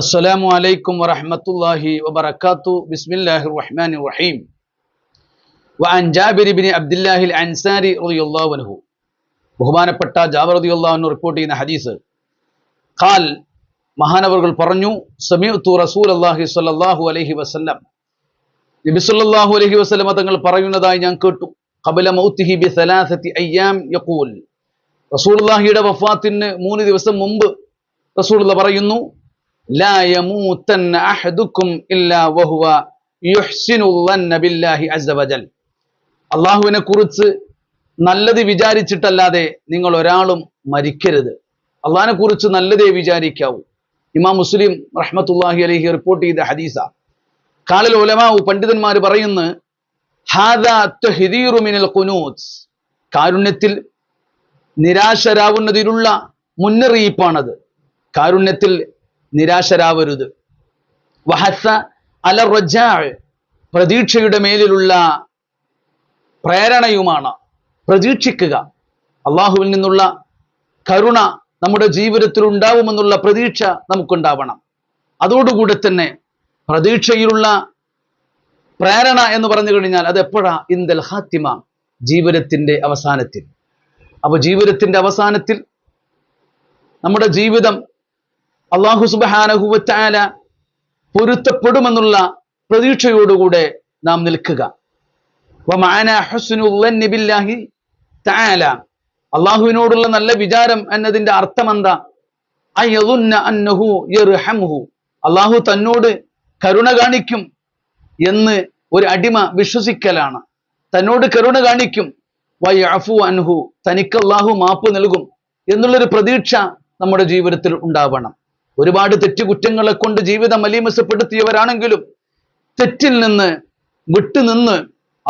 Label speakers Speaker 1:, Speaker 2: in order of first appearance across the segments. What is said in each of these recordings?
Speaker 1: അസ്സലാമു അലൈക്കും വറഹമത്തല്ലാഹി വബർക്കാത്തു ബിസ്മില്ലാഹിർ റഹ്മാൻ റഹീം. വഅൻ ജാബിർ ഇബ്നു അബ്ദുല്ലാഹിൽ അൻസാരി റളിയല്ലാഹു അൻഹു. ബഹുമാനപ്പെട്ട ജാബിർ റളിയല്ലാഹു അൻഹു റിപ്പോർട്ട് ചെയ്യുന്ന ഹദീസ്. ഖാൽ മഹാനവറുകൾ പറഞ്ഞു സമീഅത്തു റസൂലല്ലാഹി സ്വല്ലല്ലാഹു അലൈഹി വസല്ലം. നബി സ്വല്ലല്ലാഹു അലൈഹി വസല്ലം തങ്ങൾ പറയുന്നതായി ഞാൻ കേട്ടു. ഖബല മൗത്തിഹി ബി സലാസത്തി അയ്യാം യഖൂൽ. റസൂലുള്ളാഹിയുടെ വഫാത്തിന് മൂന്ന് ദിവസം മുമ്പ് റസൂലുള്ള പറയുന്നു അള്ളാഹുവിനെ കുറിച്ച് നല്ലത് വിചാരിച്ചിട്ടല്ലാതെ നിങ്ങൾ ഒരാളും മരിക്കരുത്. അള്ളാഹിനെ കുറിച്ച് നല്ലതേ വിചാരിക്കാവൂ. ഇമാം മുസ്ലിം റഹ്മത്തുല്ലാഹി അലഹി റിപ്പോർട്ട് ചെയ്ത ഹദീസ. കാലിൽ ഉലമാവു പണ്ഡിതന്മാർ പറയുന്നു കാരുണ്യത്തിൽ നിരാശരാവുന്നതിനുള്ള മുന്നറിയിപ്പാണത്. കാരുണ്യത്തിൽ നിരാശരാവരുത്. വഹസ അല റജാ പ്രതീക്ഷയുടെ മേലിലുള്ള പ്രേരണയുമാണ്. പ്രതീക്ഷിക്കുക. അള്ളാഹുവിൽ നിന്നുള്ള കരുണ നമ്മുടെ ജീവിതത്തിൽ ഉണ്ടാവുമെന്നുള്ള പ്രതീക്ഷ നമുക്കുണ്ടാവണം. അതോടുകൂടെ തന്നെ പ്രതീക്ഷയിലുള്ള പ്രേരണ എന്ന് പറഞ്ഞു കഴിഞ്ഞാൽ അത് എപ്പോഴാ ഇന്ദൽ ഹാത്തിമ ജീവിതത്തിന്റെ അവസാനത്തിൽ. അപ്പൊ ജീവിതത്തിന്റെ അവസാനത്തിൽ നമ്മുടെ ജീവിതം അള്ളാഹു സുബാനഹുവറ്റാല പൊരുത്തപ്പെടുമെന്നുള്ള പ്രതീക്ഷയോടുകൂടെ നാം നിൽക്കുക. അള്ളാഹുവിനോടുള്ള നല്ല വിചാരം എന്നതിന്റെ അർത്ഥം എന്താ അള്ളാഹു തന്നോട് കരുണ കാണിക്കും എന്ന് ഒരു അടിമ വിശ്വസിക്കലാണ്. തന്നോട് കരുണ കാണിക്കും. വയഫു അൻഹു. തനിക്ക് അള്ളാഹു മാപ്പ് നൽകും. എന്നുള്ളൊരു പ്രതീക്ഷ നമ്മുടെ ജീവിതത്തിൽ ഉണ്ടാവണം. ഒരുപാട് തെറ്റുകുറ്റങ്ങളെ കൊണ്ട് ജീവിതം അലീമസപ്പെടുത്തിയവരാണെങ്കിലും തെറ്റിൽ നിന്ന് വിട്ടുനിന്ന്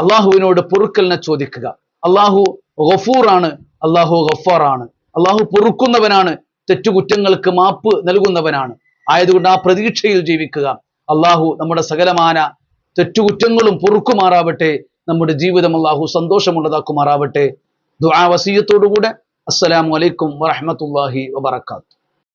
Speaker 1: അള്ളാഹുവിനോട് പൊറുക്കലിനെ ചോദിക്കുക. അള്ളാഹു ഗഫൂറാണ് അള്ളാഹു ഗഫാറാണ്. അള്ളാഹു പൊറുക്കുന്നവനാണ് തെറ്റുകുറ്റങ്ങൾക്ക് മാപ്പ് നൽകുന്നവനാണ്. ആയതുകൊണ്ട് ആ പ്രതീക്ഷയിൽ ജീവിക്കുക. അള്ളാഹു നമ്മുടെ സകലമാന തെറ്റുകുറ്റങ്ങളും പൊറുക്കുമാറാവട്ടെ. നമ്മുടെ ജീവിതം അള്ളാഹു സന്തോഷമുള്ളതാക്കുമാറാവട്ടെ. ദുആ വസീയത്തോടുകൂടെ. അസ്സലാമു അലൈക്കും വറഹ്മത്തുള്ളാഹി വബറകാതുഹു.